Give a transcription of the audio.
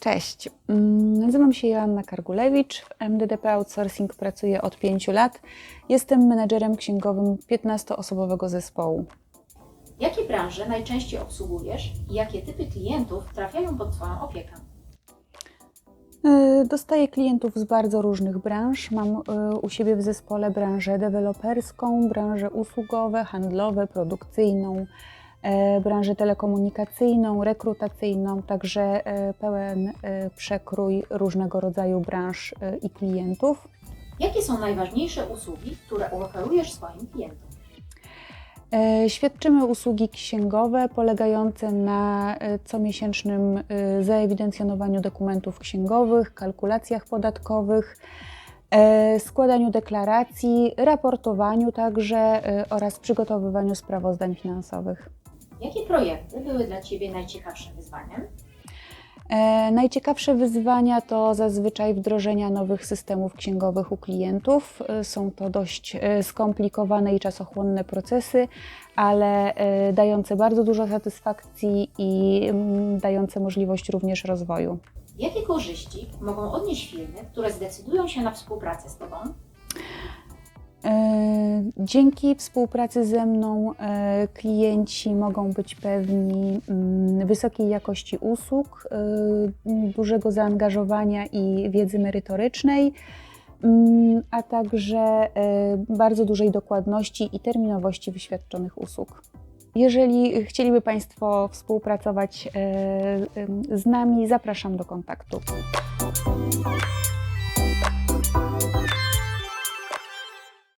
Cześć, Mm, nazywam się Joanna Kargulewicz. W MDDP Outsourcing pracuję od 5 lat. Jestem menedżerem księgowym 15-osobowego zespołu. Jakie branże najczęściej obsługujesz i jakie typy klientów trafiają pod Twoją opiekę? E, Dostaję klientów z bardzo różnych branż. Mam e, u siebie w zespole branżę deweloperską, branże usługowe, handlowe, produkcyjną, branżę telekomunikacyjną, rekrutacyjną, także e, pełen e, przekrój różnego rodzaju branż e, i klientów. Jakie są najważniejsze usługi, które oferujesz swoim klientom? E, Świadczymy usługi księgowe polegające na e, comiesięcznym e, zaewidencjonowaniu dokumentów księgowych, kalkulacjach podatkowych, e, składaniu deklaracji, raportowaniu także e, oraz przygotowywaniu sprawozdań finansowych. Jakie projekty były dla Ciebie najciekawszym wyzwaniem? E, Najciekawsze wyzwania to zazwyczaj wdrożenia nowych systemów księgowych u klientów. E, Są to dość e, skomplikowane i czasochłonne procesy, ale dające bardzo dużo satysfakcji i mm, dające możliwość również rozwoju. Jakie korzyści mogą odnieść firmy, które zdecydują się na współpracę z Tobą? E, Dzięki współpracy ze mną e, klienci mogą być pewni mm, wysokiej jakości usług, e, dużego zaangażowania i wiedzy merytorycznej, mm, a także bardzo dużej dokładności i terminowości wyświadczonych usług. Jeżeli chcieliby Państwo współpracować z nami, zapraszam do kontaktu.